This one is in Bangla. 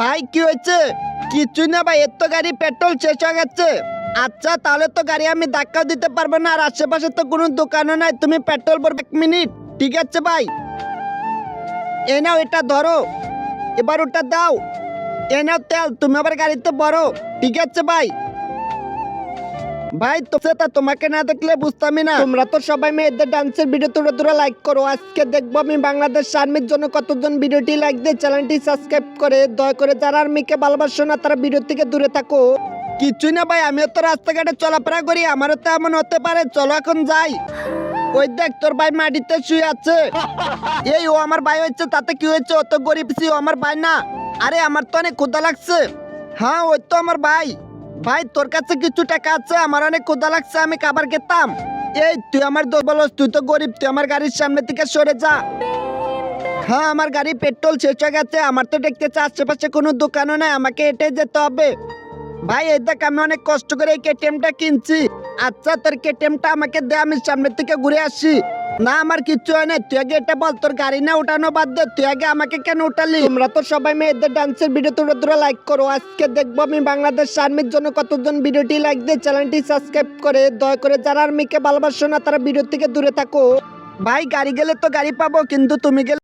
ভাই, কি হয়েছে? কিছু না ভাই, এত গাড়ি পেট্রোল শেষ হয়ে গেছে। আচ্ছা তাহলে তো গাড়ি আমি ধাক্কা দিতে পারব না, আর আশেপাশে তো কোনো দোকানও নাই, তুমি পেট্রোল ভরবে এক মিনিট। ঠিক আছে ভাই। এ নাও, এটা ধরো। এবার ওটা দাও। এ নাও তেল, তুমি আবার গাড়িতে বড় ঠিক আছে ভাই। ভাই তো সেটা তোমাকে না দেখলে বুঝতামই না। তোমরা তো সবাই মেয়েদের ডান্সের ভিডিও তুলে তুলে লাইক করো। আজকে দেখব আমি বাংলাদেশ আর্মির জন্য কতজন ভিডিওটি লাইক দিয়ে চ্যানেলটি সাবস্ক্রাইব করে। দয়া করে যারা আর্মিকে ভালোবাসো না, তারা ভিডিও থেকে দূরে থাকো। কিছুই না ভাই, আমিও তো রাস্তাঘাটে চলাফেরা করি, আমারও তো এমন হতে পারে। চলো এখন যাই। ওই দেখ, তোর ভাই মাটিতে শুয়ে আছে। এই, ও আমার ভাই হচ্ছে তাতে কি হয়েছে? ও তো গরিব ও আমার ভাই না। আরে, আমার তো অনেক ক্ষুদা লাগছে। হ্যাঁ ওই তো আমার ভাই। ভাই, তোর কাছে কিছু টাকা আছে? আমার অনেক ক্ষুদা লাগছে, আমি খাবার খেতাম। এই, তুই আমার দোষ তুই তো গরিব, তুই আমার গাড়ির সামনে থেকে সরে যা। হ্যাঁ আমার গাড়ি পেট্রোল শেষ হয়ে গেছে, আমার তো দেখতেছে আশেপাশে কোনো দোকানও নাই, আমাকে হেঁটে যেতে হবে। ভাই, এই দেখ, আমি অনেক কষ্ট করে এই কেটিএমটা কিনছি। আচ্ছা তোর কেটিএমটা আমাকে দে, আমি সামনে থেকে ঘুরে আসি। না, আমার কিচ্ছু হয় না। তুই আগে এটা বল, তোর গাড়ি না উঠানো বাদ দে, তুই আগে আমাকে কেন উঠালি? তোমরা তো সবাই মেয়েদের ডান্সের ভিডিও তোরা তোরা লাইক করো। আজকে দেখব আমি বাংলাদেশ আর্মির জন্য কতজন ভিডিওটি লাইক দিয়ে চ্যানেলটি সাবস্ক্রাইব করে। দয়া করে যারা আর্মিকে ভালোবাসো না, তারা ভিডিও থেকে দূরে থাকো। ভাই, গাড়ি গেলে তো গাড়ি পাবো, কিন্তু তুমি গেলে